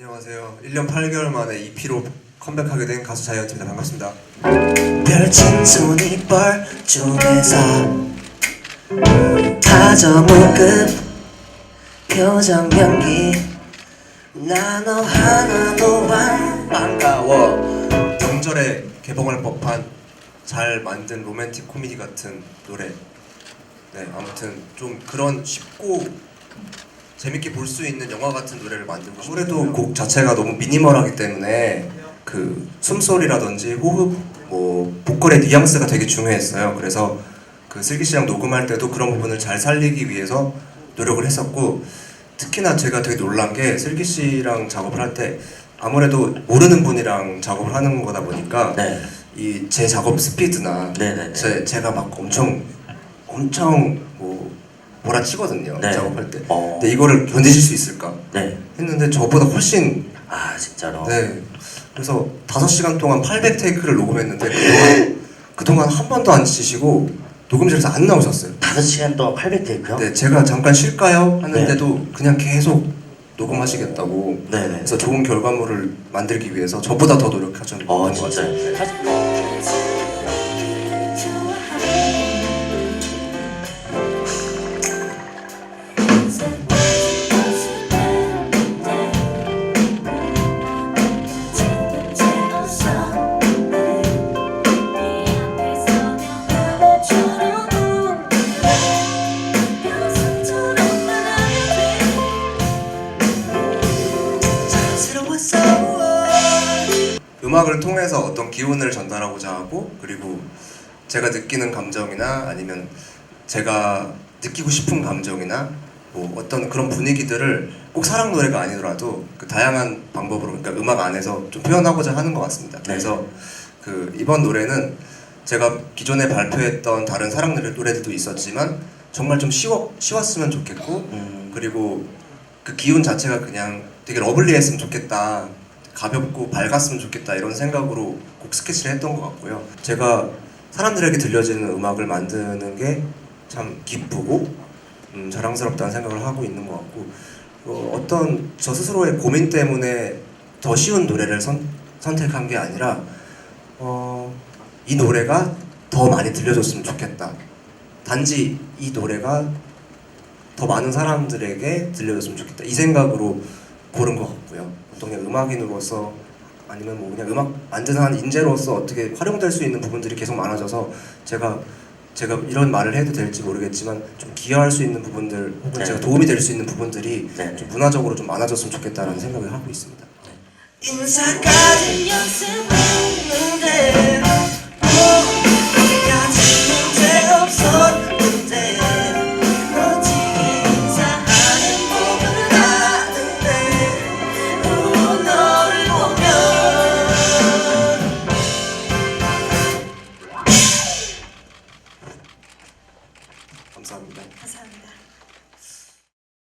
안녕하세요. 1년 8개월 만에 2피로 컴백하게 된 가수 자이언트입니다. 반갑습니다. 별친 손이 뻘쭘해서 다저무급 표정 연기 나너 하나도 안 반가워. 명절에 개봉할 법한 잘 만든 로맨틱 코미디 같은 노래. 네, 아무튼 좀 그런 쉽고 재밌게 볼 수 있는 영화 같은 노래를 만들고 싶어요. 아무래도 곡 자체가 너무 미니멀하기 때문에 그 숨소리라든지 호흡, 뭐 보컬의 뉘앙스가 되게 중요했어요. 그래서 그 슬기 씨랑 녹음할 때도 그런 부분을 잘 살리기 위해서 노력을 했었고 특히나 제가 되게 놀란 게 슬기 씨랑 작업을 할 때 아무래도 모르는 분이랑 작업을 하는 거다 보니까 네. 이제 작업 스피드나 네 네 네. 제, 제가 막 엄청 엄청 뭐 몰아치거든요 네. 작업할 때 어. 근데 이거를 견디실 수 있을까 네. 했는데 저보다 훨씬 아 진짜로 네 그래서 5시간 동안 800 테이크를 녹음했는데 그동안, 그동안 한 번도 안 치시고 녹음실에서 안 나오셨어요 5시간 동안 800 테이크요? 네 제가 잠깐 쉴까요? 하는데도 그냥 계속 녹음하시겠다고 네네 그래서 좋은 결과물을 만들기 위해서 저보다 더 노력하셨던 어 것 진짜 같아요 사실 음악을 통해서 어떤 기운을 전달하고자 하고 그리고 제가 느끼는 감정이나 아니면 제가 느끼고 싶은 감정이나 뭐 어떤 그런 분위기들을 꼭 사랑 노래가 아니더라도 그 다양한 방법으로 그러니까 음악 안에서 좀 표현하고자 하는 것 같습니다. 그래서 그 이번 노래는 제가 기존에 발표했던 다른 사랑 노래 노래들도 있었지만 정말 좀 쉬워 쉬웠으면 좋겠고 음, 그리고 그 기운 자체가 그냥 되게 러블리했으면 좋겠다 가볍고 밝았으면 좋겠다 이런 생각으로 곡 스케치를 했던 것 같고요. 제가 사람들에게 들려지는 음악을 만드는 게 참 기쁘고 음, 자랑스럽다는 생각을 하고 있는 것 같고 어, 어떤 저 스스로의 고민 때문에 더 쉬운 노래를 선, 선택한 게 아니라 어, 이 노래가 더 많이 들려줬으면 좋겠다. 단지 이 노래가 더 많은 사람들에게 들려줬으면 좋겠다. 이 생각으로 고른 것 같고요. 어떤 그냥 음악인으로서 아니면 뭐 그냥 음악 만드는 한 인재로서 어떻게 활용될 수 있는 부분들이 계속 많아져서 제가 제가 이런 말을 해도 될지 모르겠지만 좀 기여할 수 있는 부분들 혹은 네. 제가 도움이 될 수 있는 부분들이 네. 좀 문화적으로 좀 많아졌으면 좋겠다라는 생각을 하고 있습니다. 감사합니다. 감사합니다.